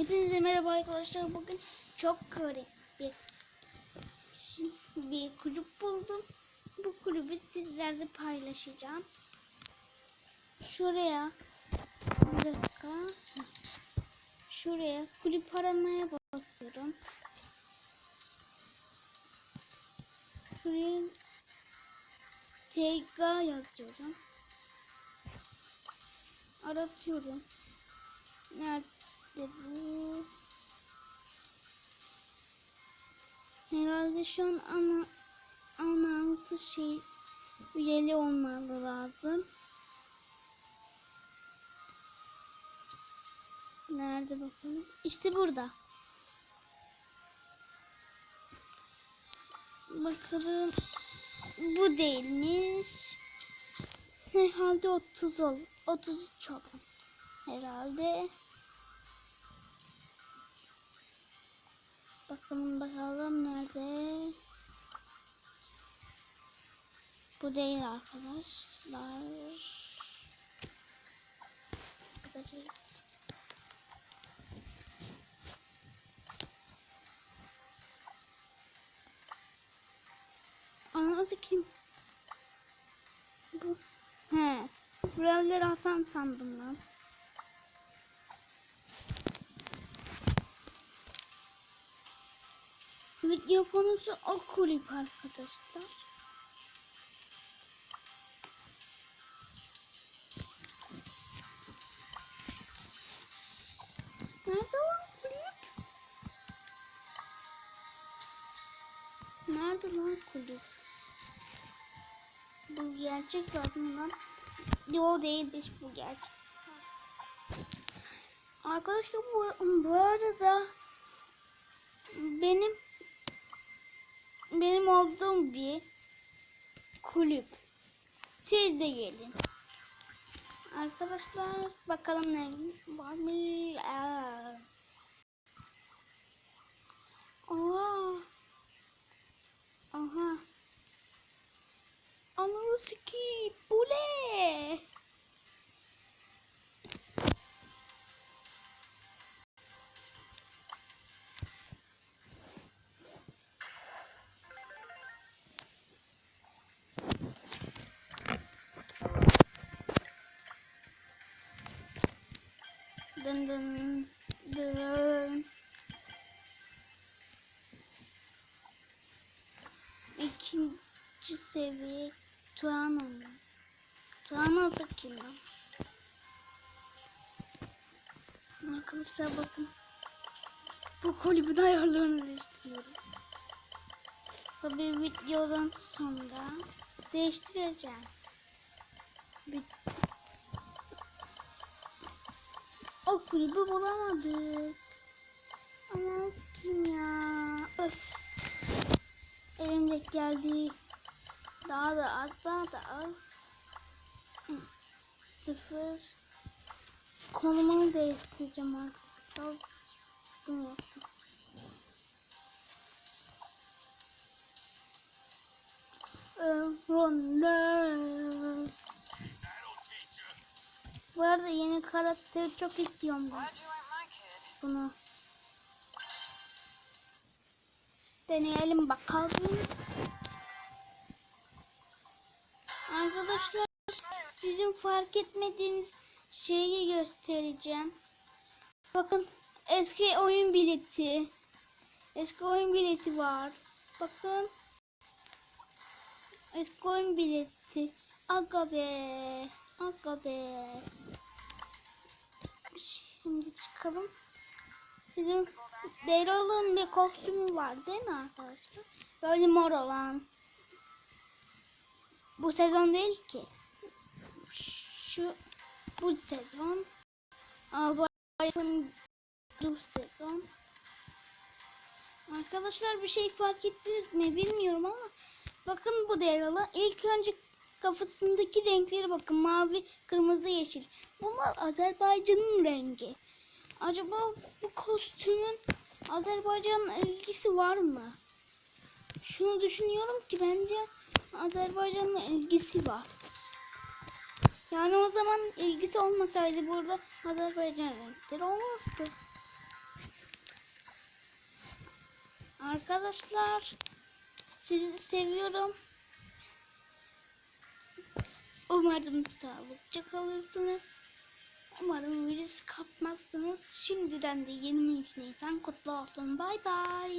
Hepinize merhaba arkadaşlar. Bugün çok garip bir şi- bir kulüp buldum. Bu kulübü sizlerle paylaşacağım. Şuraya bir dakika. Şuraya kulüp aramaya basıyorum. Şuraya TG yazıyorum. Aratıyorum. Nerede bu? Herhalde şu an ana ana altı şey üyeli olmalı lazım. Nerede bakalım? İşte burada. Bakalım. Bu değilmiş. Herhalde 30 ol. 33 olan. Herhalde. Bakalım bakalım nerede? Bu değil arkadaşlar. Bu da değil. Anası kim? Bu. He. Buraları Hasan sandım lan. Video konusu o kulüp arkadaşlar. Nerede lan kulüp? Nerede lan kulüp? Bu gerçek zaten lan. Yo değilmiş bu gerçek. Arkadaşlar bu, bu arada benim benim olduğum bir kulüp. Siz de gelin. Arkadaşlar bakalım ne var mı? Oha. Aha. Ananı sikeyim. Bu ne? Dın dın. İkinci seviye mı? Tuana da kim lan? Arkadaşlar bakın. Bu kulübün ayarlarını değiştiriyorum. Tabii videodan sonra değiştireceğim. Bir kulübü bulamadık. Aman kim ya. Öf. Elimdeki geldi. Daha da az, daha da az. Sıfır. Konumunu değiştireceğim arkadaşlar. Bunu yaptım. Ronaldo. Bu arada yeni karakteri çok istiyorum ben. Bunu. Deneyelim bakalım. Arkadaşlar sizin fark etmediğiniz şeyi göstereceğim. Bakın eski oyun bileti. Eski oyun bileti var. Bakın. Eski oyun bileti. Aga be. Aga be. Şimdi çıkalım. Sizin Daryl'ın bir kostümü var değil mi arkadaşlar? Böyle mor olan. Bu sezon değil ki. Şu bu sezon. Aa, bu bu sezon. Arkadaşlar bir şey fark ettiniz mi bilmiyorum ama bakın bu Daryl'a ilk önce kafasındaki renklere bakın mavi, kırmızı, yeşil. Bunlar Azerbaycan'ın rengi. Acaba bu kostümün Azerbaycan'la ilgisi var mı? Şunu düşünüyorum ki bence Azerbaycan'la ilgisi var. Yani o zaman ilgisi olmasaydı burada Azerbaycan renkleri olmazdı. Arkadaşlar sizi seviyorum. Umarım sağlıkça kalırsınız. Umarım virüs kapmazsınız. Şimdiden de 23 Nisan kutlu olsun. Bay bay.